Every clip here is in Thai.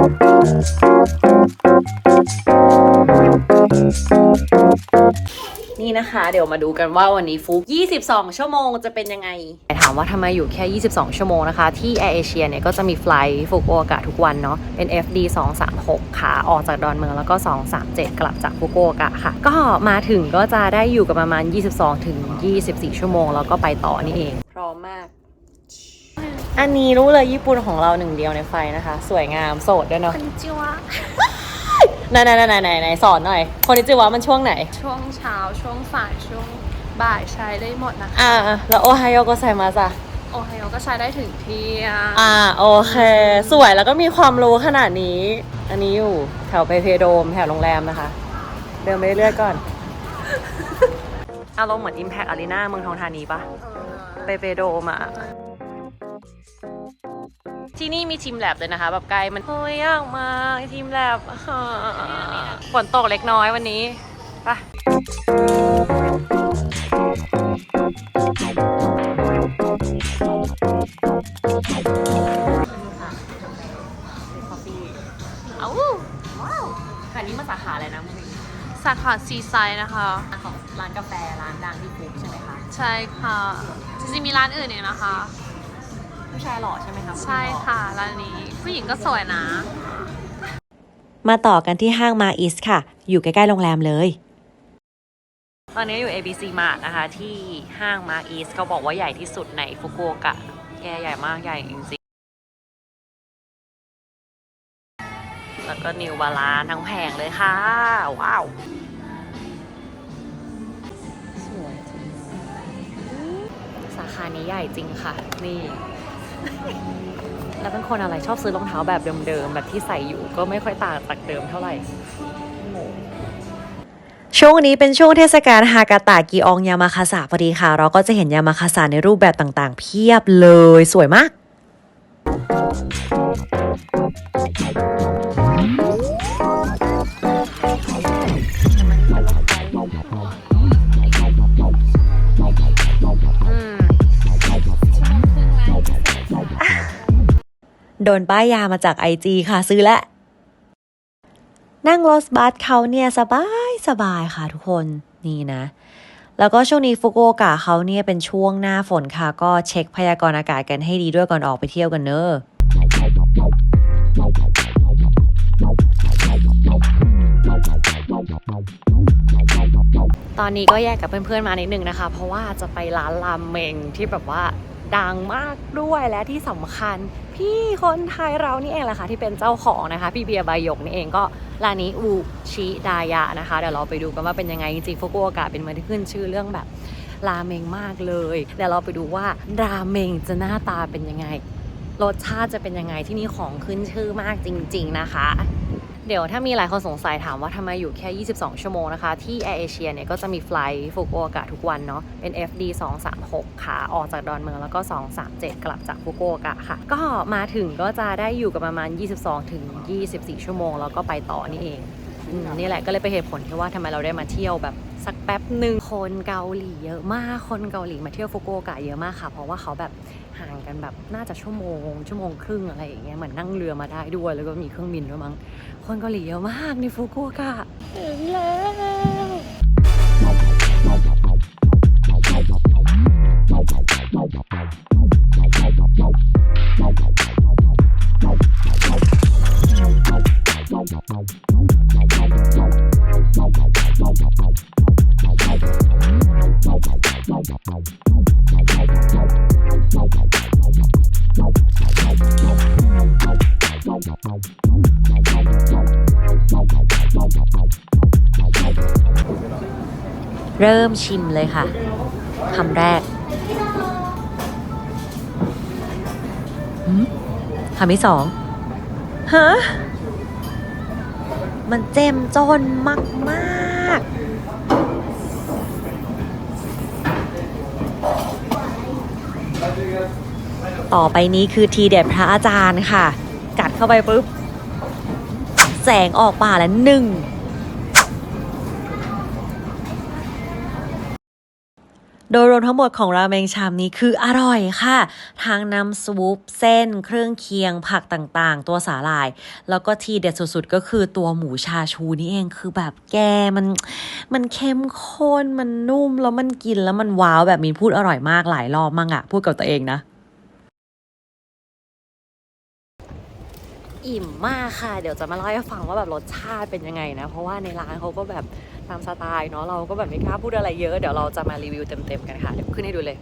นี่นะคะ เดี๋ยวมาดูกันว่าวันนี้ฟุก 22 ชั่วโมงจะเป็นยังไง ถามว่าทำไมอยู่แค่ 22 ชั่วโมงนะคะ ที่ Air Asia เนี่ยก็จะมีไฟล์ฟุกโอกะทุกวันเนาะ เป็น FD 236ขาออกจากดอนเมืองแล้วก็ 237 กลับจากฟุกโอกะค่ะ ก็มาถึงก็จะได้อยู่กับประมาณ 22 ถึง 24 ชั่วโมง แล้วก็ไปต่อนี่เอง พร้อมมาก อันนี้รู้เลยญี่ปุ่นของเราหนึ่งเดียวในไฟนะคะ สวยงามโสดด้วยเนาะคนนจิวะไหนไหนไหนสอนหน่อยคนนจิวะมันช่วงไหน ช่วงเช้าช่วงสายช่วงบ่ายใช้ได้หมดนะคะอ่าแล้วโอไฮโอก็ใส่มาจ้ะโอไฮโอก็ใช้ได้ถึงเที่ยงอ่าโอเค สวยแล้วก็มีความรู้ขนาดนี้ อันนี้อยู่แถวไปเพโดมแถวโรงแรมนะคะ เดินไปเรื่อยๆก่อน อารมณ์เหมือน Impact Arena เมืองทองธานีปะไปเปโดมา ที่นี่มีทีมแลบเลยนะคะ แบบไกลมันโอ้ยยากมากทีมแลบฝนตกเล็กน้อยวันนี้ไปะเอาว้าวอันนี้มาสาขาอะไรนะมึงสาขาซีไซด์นะคะ ของร้านกาแฟร้านดังที่ฟุกใช่ไหมคะ ใช่ค่ะจริงๆมีร้านอื่นอีกนะคะ ผู้ชายหล่อใช่ไหมคะใช่ค่ะร้านนี้ ผู้หญิงก็สวยนะ มาต่อกันที่ห้างมาอิสค่ะ อยู่ใกล้ๆโรงแรมเลย ตอนนี้อยู่ ABC Mart นะคะ ที่ห้าง Mark East เขาบอกว่าใหญ่ที่สุดในฟุกุโอกะแกใหญ่มากใหญ่จริงๆแล้วก็นิวบาลานทั้งแผงเลยค่ะ ว้าวสวยจริงสาขานี้ใหญ่จริงค่ะ นี่ แล้วเป็นคนอะไรชอบซื้อรองเท้าแบบเดิมๆ แบบที่ใส่อยู่ก็ไม่ค่อยต่างจากเดิมเท่าไหร่ช่วงนี้เป็นช่วงเทศกาลฮากาตะกีอองยามาคาสะพอดีค่ะ เราก็จะเห็นยามาคาสะในรูปแบบต่างๆ เพียบเลยสวยมาก ดนป้ายยามาจากไอจีค่ะซื้อแล้วนั่งรถบัสเขาเนี่ยสบายสบายค่ะทุกคนนี่นะ แล้วก็ช่วงนี้ฟุกุโอกะเขาเนี่ยเป็นช่วงหน้าฝนค่ะ ก็เช็คพยากรณ์อากาศกันให้ดีด้วยก่อนออกไปเที่ยวกันเนอะตอนนี้ก็แยกกับเพื่อนๆมานิดนึงนะคะ เพราะว่าจะไปร้านรามเมงที่แบบว่า ดังมากด้วยและที่สำคัญ พี่คนไทยเรานี่เองแหละค่ะที่เป็นเจ้าของนะคะ พี่เบียร์บยกนี่เองก็ร้านนี้อูชิดายะนะคะเดี๋ยวเราไปดูกันว่าเป็นยังไงจริงๆฟุกุโอกะเป็นเมืองที่ขึ้นชื่อเรื่องแบบราเมงมากเลยเดี๋ยวเราไปดูว่าราเมงจะหน้าตาเป็นยังไง รสชาติจะเป็นยังไงที่นี่ของขึ้นชื่อมากจริง ๆนะคะ เดี๋ยวถ้ามีหลายคนสงสัยถามว่าทำไมอยู่แค่ 22 ชั่วโมงนะคะ ที่ Air Asia เนี่ยก็จะมีไฟล์ฟุกุโอกะทุกวันเนาะเป็น FD 236ขาออกจากดอนเมืองแล้วก็ 237 กลับจากฟุกุโอกะค่ะ ก็มาถึงก็จะได้อยู่กับประมาณ 22 ถึง 24 ชั่วโมง แล้วก็ไปต่อนี่เอง นี่แหละก็เลยเป็นเหตุผลที่ว่าทำไมเราได้มาเที่ยวแบบสักแป๊บหนึ่งคนเกาหลีเยอะมาก คนเกาหลีมาเที่ยวฟุกุโอกะเยอะมากค่ะ เพราะว่าเขาแบบห่างกันแบบน่าจะชั่วโมง ชั่วโมงครึ่งอะไรอย่างเงี้ยเหมือนนั่งเรือมาได้ด้วย แล้วก็มีเครื่องบินด้วยมั้ง คนเกาหลีเยอะมากในฟุกุโอกะถึงแล้ว เริ่มชิมเลยค่ะคำแรกคำที่สองฮะมันเจ้มจนมากมากต่อไปนี้คือทีเด็ดพระอาจารย์ค่ะ กัดเข้าไปปุ๊บ แสงออกป่าแล้วหนึ่ง โดยรวมทั้งหมดของราเมงชามนี้คืออร่อยค่ะทั้งน้ำซุปเส้น เครื่องเคียงผักต่างๆ ตัวสาหร่าย แล้วก็ทีเด็ดสุดๆ ก็คือตัวหมูชาชูนี่เองคือแบบแกมันมันเข้มข้นมันนุ่มแล้วมันกินแล้วมันว้าวแบบมินพูดอร่อยมากหลายรอบมั่งอะพูดกับตัวเองนะอิ่มมากค่ะ เดี๋ยวจะมาเล่าให้ฟังว่าแบบรสชาติเป็นยังไงนะ เพราะว่าในร้านเขาก็แบบ ตามสไตล์เนาะเราก็แบบไม่กล้าพูดอะไรเยอะเดี๋ยวเราจะมารีวิวเต็มๆกันค่ะเดี๋ยวขึ้นให้ดูเลย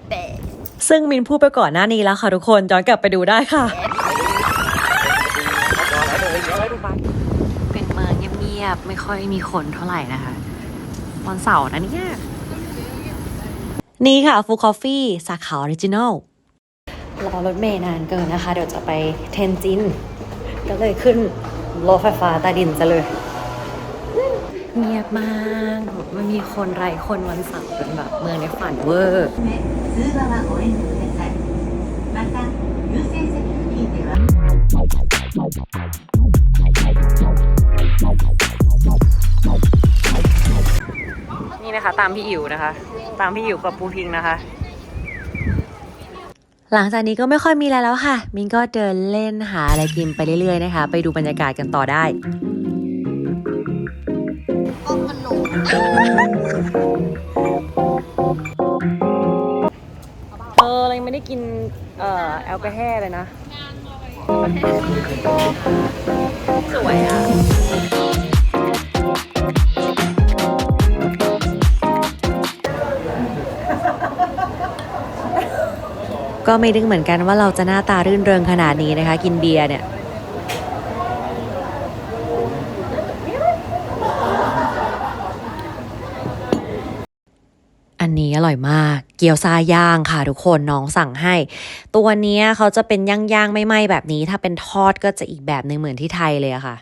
ซึ่งมินพูดไปก่อนหน้านี้แล้วค่ะทุกคนย้อนกลับไปดูได้ค่ะ เป็นเมืองเงียบๆไม่ค่อยมีคนเท่าไหร่นะคะวันเสาร์นะเนี่ยนี่ค่ะฟูคอฟฟี่สาขาออริจินอลรอรถเมย์นานเกินนะคะ เดี๋ยวจะไปเทนจิน ก็เลยขึ้นรถไฟฟ้าใต้ดินซะเลยเเงียบมากมันมีคนไร้คนวันเสาร์เป็นแบบเมืองในฝันเวอร์นี่นะคะ ตามพี่อิ๋วนะคะ ตามพี่อิ๋วกับปูพิงนะคะ หลังจากนี้ก็ไม่ค่อยมีอะไรแล้วค่ะ มิงก็เดินเล่นหาอะไรกินไปเรื่อยๆนะคะ ไปดูบรรยากาศกันต่อได้ เออเรายังไม่ได้กิน เอ่อ แอลกอฮอล์เลยนะ สวยอะ ก็ไม่นึกเหมือนกันว่าเราจะหน้าตารื่นเริงขนาดนี้นะคะ กินเบียร์เนี่ย อันนี้อร่อยมาก เกี๊ยวซาย่างค่ะทุกคนน้องสั่งให้ ตัวเนี้ยเขาจะเป็นย่างๆไม่ไหม้แบบนี้ ถ้าเป็นทอดก็จะอีกแบบหนึ่งเหมือนที่ไทยเลยอะค่ะ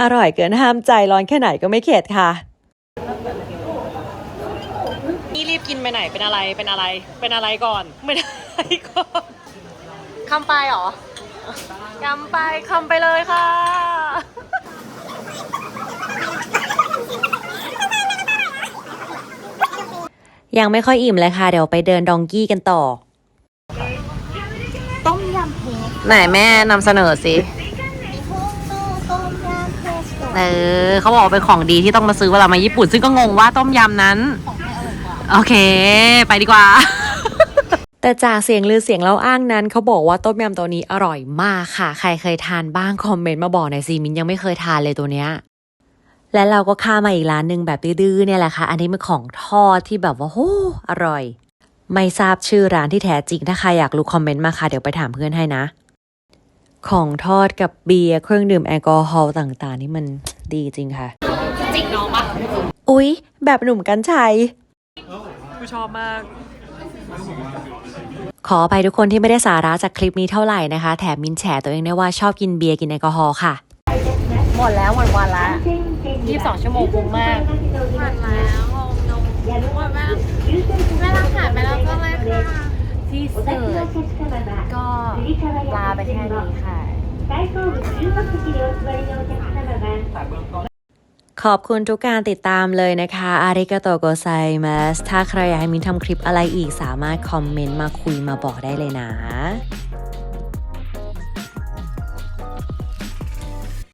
อร่อยเกินห้ามใจร้อนแค่ไหนก็ไม่เข็ดค่ะ นี่ รีบกินไปไหนเป็นอะไรเป็นอะไร เป็นอะไรก่อนเป็นอะไรก่อนคำไปเหรอคำไปคำไปเลยค่ะ ยังไม่ค่อยอิ่มเลยค่ะ เดี๋ยวไปเดินดองกี้กันต่อไหนแม่นำเสนอสิเออเขาบอกว่าเป็นของดีที่ต้องมาซื้อเวลามาญี่ปุ่น ซึ่งก็งงว่าต้มยำนั้น โอเค ไปดีกว่า แต่จากเสียงลือเสียงเล่าอ้างนั้น เขาบอกว่าต้มยำตัวนี้อร่อยมากค่ะ ใครเคยทานบ้างคอมเมนต์มาบอกหน่อยสิมินยังไม่เคยทานเลยตัวเนี้ยและเราก็ข้ามมาอีกร้านหนึ่งแบบดื้อๆเนี่ยแหละค่ะ อันนี้เป็นของทอดที่แบบว่าโหอร่อย ไม่ทราบชื่อร้านที่แท้จริงถ้าใครอยากรู้คอมเมนต์มาค่ะ เดี๋ยวไปถามเพื่อนให้นะ ของทอดกับเบียร์เครื่องดื่มแอลกอฮอล์ต่างๆ นี่มันดีจริงค่ะจิกน้องปะอุ๊ย แบบหนุ่มกัญชัย กูชอบมาก ขออภัยทุกคนที่ไม่ได้สาระจากคลิปนี้เท่าไหร่นะคะ แถมมินแฉตัวเองได้วยว่าชอบกินเบียร์กินแอลกอฮอล์ค่ะ หมดแล้วหมดวันละ22 ชั่วโมงคุ้มมาก ผ่านแล้วงงนมหมดเวลาเวลาผ่านไปแล้วก็เลยค่ะ ที่สุดก็ลาไปแค่นี้ค่ะ 最後部中国席にお座りのお客様は ขอบคุณทุกการติดตามเลยนะคะอาริกาโตโกไซมัสถ้าใครอยากให้มินทำคลิปอะไรอีกสามารถคอมเมนต์มาคุยมาบอกได้เลยนะ